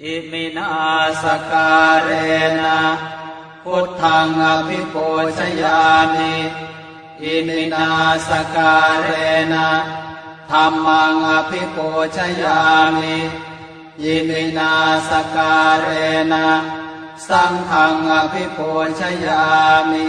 อิมินาสการเรนะพุทธังอภิปูชยามิอิมินาสการเรนะธรรมังอภิปูชยามิอิมินาสการเรนะสังฆังอภิปูชยามิ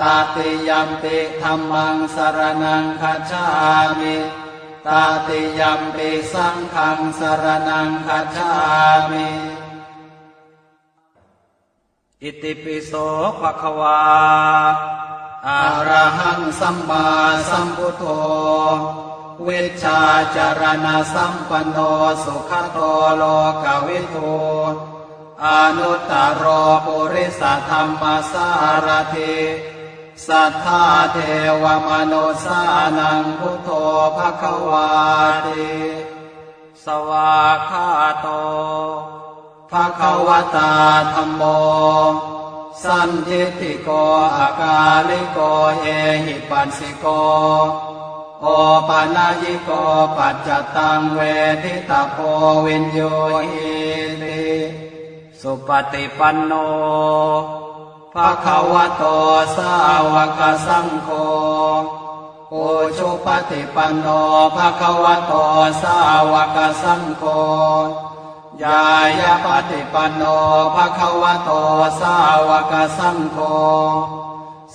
ตาติยัมปิธรรมังสรนังคัจฉามิตาติยัมปิสังฆังสรนังคัจฉามิอิติปิโสภะคะวาอะระหังสัมมาสัมพุทโธเวชชาจารณะสัมปันโนสุขโตโลกวิทูอนุตตรโปุริสธรรมสารถิ สัทธาเทวมนุสานังพุทโธภควาติสวาคาโตภควตาธรรมโม สันทิติโกอากาลิโกเอหิปัสสิโก โอปานายิโกปัจจตังเวทิตาโพวินโยหิติสุปฏิปันโน ภะคะวะโตสาวกสังโฆโอชุปฏิปันโนภะคะวะโตสาวกสังโฆยายาปฏิปันโนภะคะวะโตสาวกสังโฆ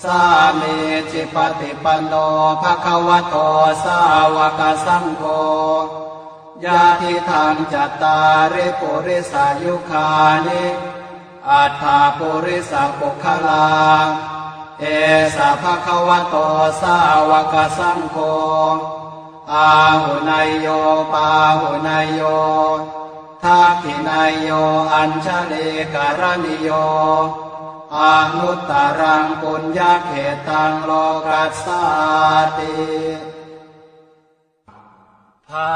สามีจิปฏิปันโนภะคะวะโตสาวกสังโฆยาทิทางจัตตาริปุริสายุคานิ อัฏฐาปุริสปุคลาเอสะภะคะวะโตสาวกสังโฆอาหุนายโยปาหุนายโยทักขินายโยอัญชลีการณิโยอนุตตรังปุญญาเขตังโลกัสสาติ พา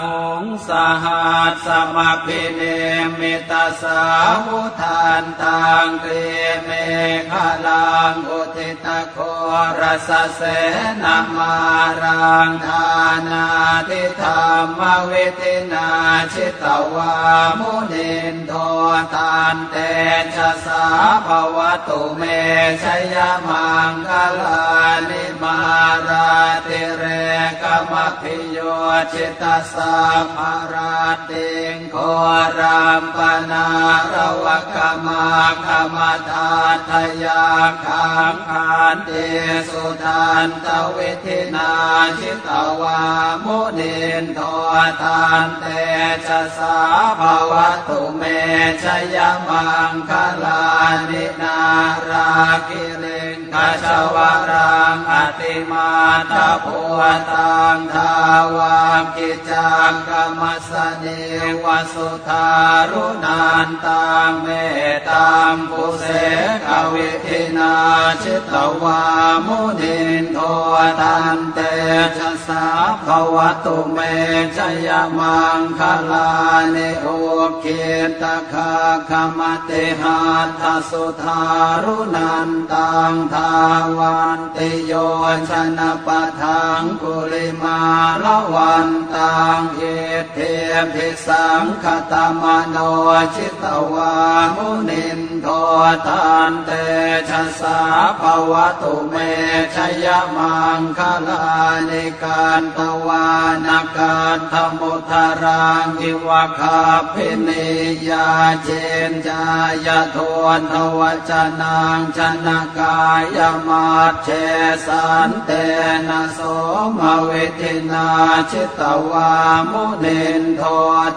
หงสหัสสมพิเนมิตาสาวุทานตังเกเมฆลังอุทิตโครสเสนามารังทานาทิธรรมเวทินาชิตวามุนินโทตานเตชะสาภวตุเมชยมังคลานิมาราติเรกมพิโยจิตสัมภาราติงโครามปนาระวะกมาคมทาทยาคังคานเตสุทันตวิธินาชิตวามุนินโททานเตชะสาภวตุเมชยมังคลานินาราคิริง กชวรังอติมาตาภูตังทาวามกิจังกรรมสเนวสุทารุนันตังเมตัมปุเสกวิทินาชิตวามุนินโทตันเตชะสาภวตุเมชยมังคลานิโอเกตคาคมติหาทสุทารุนันตังทาวันติโยชนะปะทังกุลิมาละวันตังเอเทพิสังคตมโนชิตวามุนินโททานเตชะสาภวตุเมชยมังคลานิการตวานาการธมุทารังอิวะคาพินิยาเจนจายทวนทวจนังชนะกายยมาเชสันเตนะโสมเวทินาชิตวามุนินโท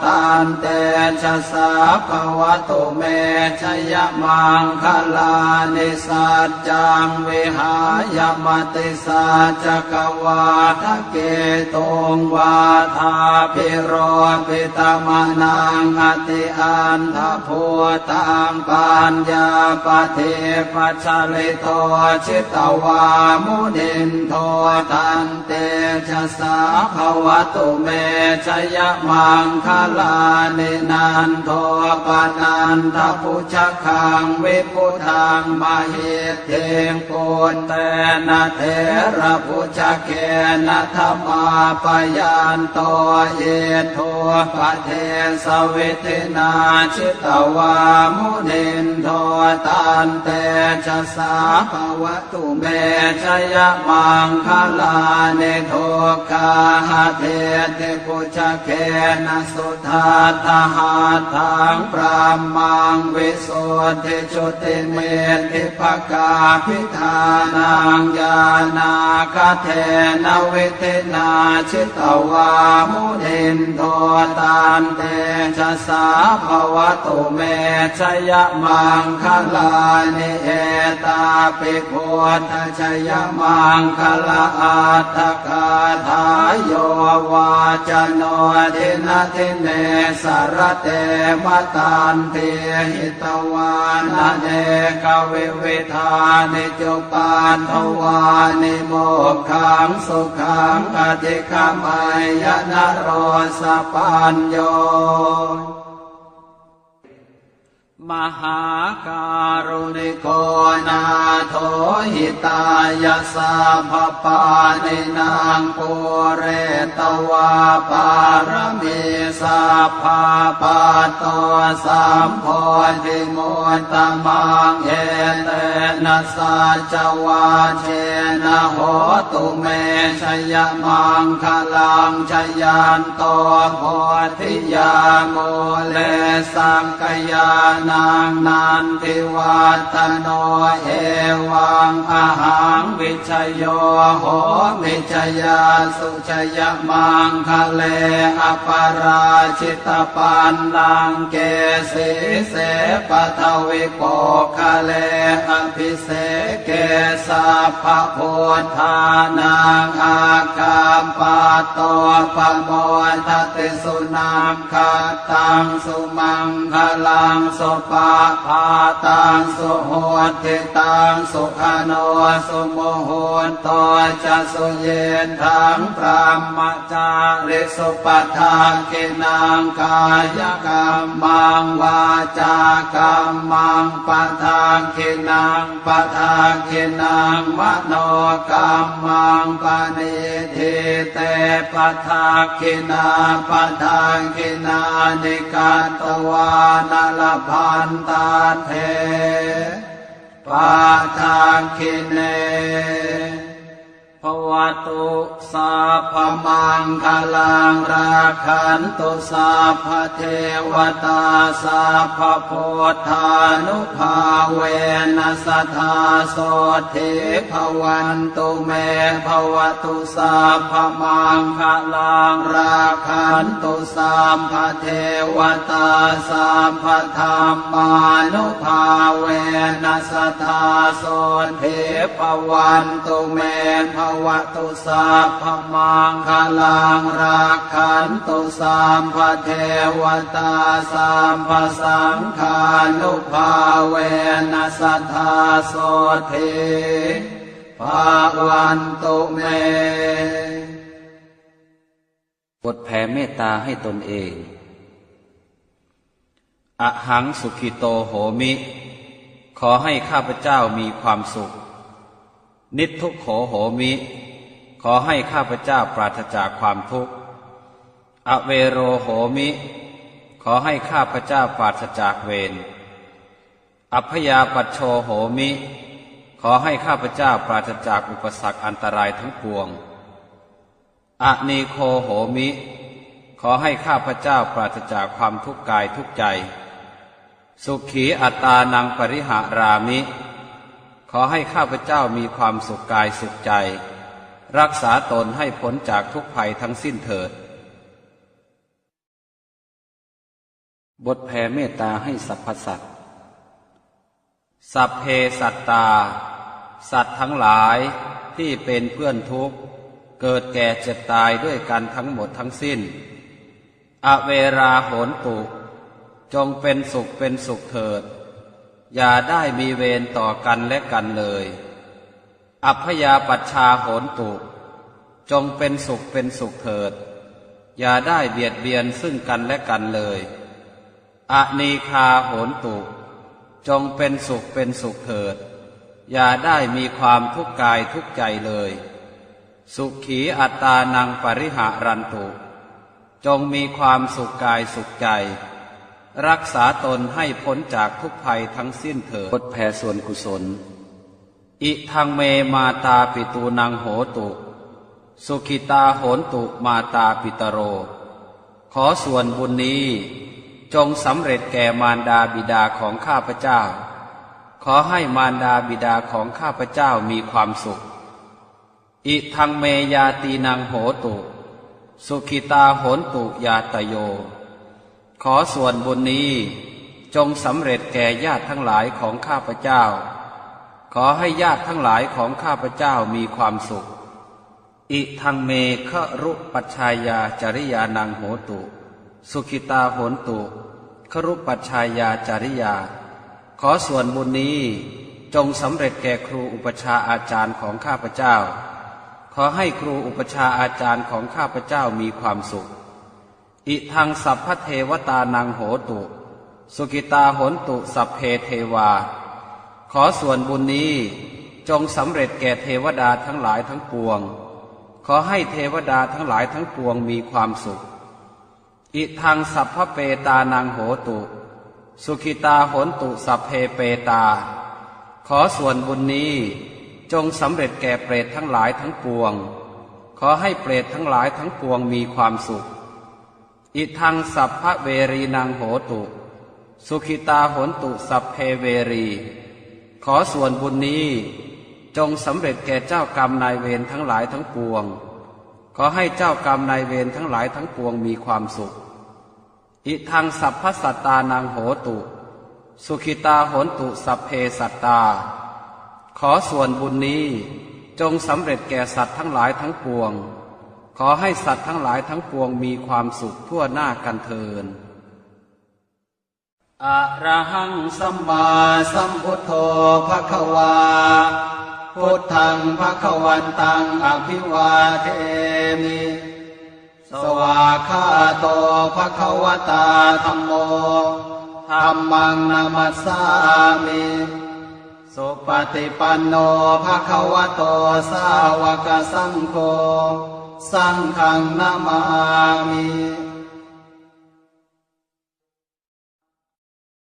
ตันเตชะสาภวตุเมชยมังคลานิสัจจังวิหายมติสัจกวาทะเกตงวาทาพิโรปิตมนังอติอันทพูตังปัญญาปเทปัจฉลิโตชิตวามุนินโทตันเตชะสาภวตุเมชยมังคลานินันโทปนันทพุชคังวิพุทังมหิตเทงปุนเตนะเทระพุชเกนะธรรมาปยันโตเยโทปเทสวิตินาชิตวามุนินโทตันเตชะสาภวตุเมชยมังคลาเนโทกาหะเทติพุชเกนะสุทาตหาทังปรามังวิสุทธิจุติเมติภกาพิธานังญาณาคเทนวิเทนาชิตวามุนินโทตันเตชะสาภวตุเมชยมังคลานิเอตาเปพุทธชยมังคลาอัตถกาทายโยวาจโนทินาทิเนสารเตมตันเทหิตวานาเนกเวิวิธานิจุปานทวานิโมกขังสุขังอธิคามายนโรสปัญโย มหาการุณิโกนาโทหิตายาสาภปานินางปุเรตวาปารมีสัพพาปาโตสัมโพธิมุตตมังเอเตนะสัจวาเชนะโหตุเมชยมังคลังชยันตโพธิยาโมเลสังกยานังนันทิวัตโนเอวังอาหังวิชโยโหมิชยาสุชยมังคะเลอปราชิตปันลังเกสีเสปทวิโปคะเลอภิเสเกสัพพะโพธานังอากามปาโตปโมทติสุนังคาตังสุมังคลังสุปาภาตังสุโหติตังสุขโนสุโมโหนตจะสุเยนทังพรหมจาริสุปทากินังกายกรรมังวาจากรรมังปทากินังปทากินังมโนกรรมังปณิทิเตปทากินาปทากินานิการตวานลาพันตาเทปาทาคิเน ภวตุสาพมังคลังราคันตุสาพเทวตาสาพโพธานุภาเวนัสธาโสทิภวันตุเมภวตุสาพมังคลังราคันตุสาพเทวตาสาพธรรมานุภาเวนัสธาโสทิภวันตุเมภวตุสาพมังคลังราคันตุสามพเทวตาสามพสังฆานุภาเวนัสทธาโสทิภาวันตุเมบทแผ่เมตตาให้ตนเอง อหังสุขิโตโหมิ ขอให้ข้าพเจ้ามีความสุข นิทุกโขโหมิ ขอให้ข้าพเจ้าปราศจากความทุกข์ อเวโรโหมิ ขอให้ข้าพเจ้าปราศจากเวร อัพยาปัชโชโหมิ ขอให้ข้าพเจ้าปราศจากอุปสรรคอันตรายทั้งปวงอะนีโคโหมิ ขอให้ข้าพเจ้าปราศจากความทุกข์กายทุกใจ สุขีอัตตานังปริหารามิ ขอให้ข้าพเจ้ามีความสุขกายสุขใจ รักษาตนให้พ้นจากทุกภัยทั้งสิ้นเถิด บทแผ่เมตตาให้สรรพสัตว์สัพเพสัตตา สัตว์ทั้งหลายที่เป็นเพื่อนทุกข์ เกิดแก่เจ็บตายด้วยกันทั้งหมดทั้งสิ้น อเวราโหนตุ จงเป็นสุขเป็นสุขเถิด อย่าได้มีเวรต่อกันและกันเลย อัพยาปัชชาโหนตุ จงเป็นสุขเป็นสุขเถิด อย่าได้เบียดเบียนซึ่งกันและกันเลยอนีคาโหนตุ จงเป็นสุขเป็นสุขเถิด อย่าได้มีความทุกข์กายทุกข์ใจเลย สุขีอัตตานังปริหารันตุ จงมีความสุขกายสุขใจ รักษาตนให้พ้นจากทุกภัยทั้งสิ้นเถิดบทแผ่ส่วนกุศล อิทังเมมาตาปิตูนังโหตุ สุขิตาโหนตุมาตาปิตโร ขอส่วนบุญนี้จงสำเร็จแก่มารดาบิดาของข้าพเจ้า ขอให้มารดาบิดาของข้าพเจ้ามีความสุข อิทังเมยาตีนังโหตุ สุขิตาโหนตุยาตโย ขอส่วนบุญนี้จงสำเร็จแก่ญาติทั้งหลายของข้าพเจ้า ขอให้ญาติทั้งหลายของข้าพเจ้ามีความสุข อิทังเมฆรุปัชชายาจริยานังโหตุ สุขิตาโหนตุครุปัชชายาจริยา ขอส่วนบุญนี้จงสำเร็จแก่ครูอุปชาอาจารย์ของข้าพเจ้า ขอให้ครูอุปชาอาจารย์ของข้าพเจ้ามีความสุข อิทังสัพพเทวตานังโหตุ สุกิตาโหนตุสัพเพเทวา ขอส่วนบุญนี้จงสำเร็จแก่เทวดาทั้งหลายทั้งปวง ขอให้เทวดาทั้งหลายทั้งปวงมีความสุข อิทังสัพพเปตานังโหตุ สุขิตาโหนตุสัพเพเปตา ขอส่วนบุญนี้จงสำเร็จแก่เปรตทั้งหลายทั้งปวง ขอให้เปรตทั้งหลายทั้งปวงมีความสุข อิทังสัพพะเวรีนังโหตุ สุขิตาโหนตุสัพเพเวรี ขอส่วนบุญนี้จงสำเร็จแก่เจ้ากรรมนายเวรทั้งหลายทั้งปวง ขอให้เจ้ากรรมนายเวรทั้งหลายทั้งปวงมีความสุข อิทังสัพพสัตตานังโหตุ สุขิตาโหนตุสัพเพสัตตา ขอส่วนบุญนี้จงสำเร็จแก่สัตว์ทั้งหลายทั้งปวง ขอให้สัตว์ทั้งหลายทั้งปวงมีความสุขทั่วหน้ากันเทินอะระหังสัมมาสัมพุทโธภะคะวา พุทธังภะคะวันตังอภิวาเทมิ สวาคาโตภะคะวตาธัมโมธัมมังนามัสสามิสุปฏิปันโนภะคะวะโตสาวกสังโฆ สังฆังนามามิ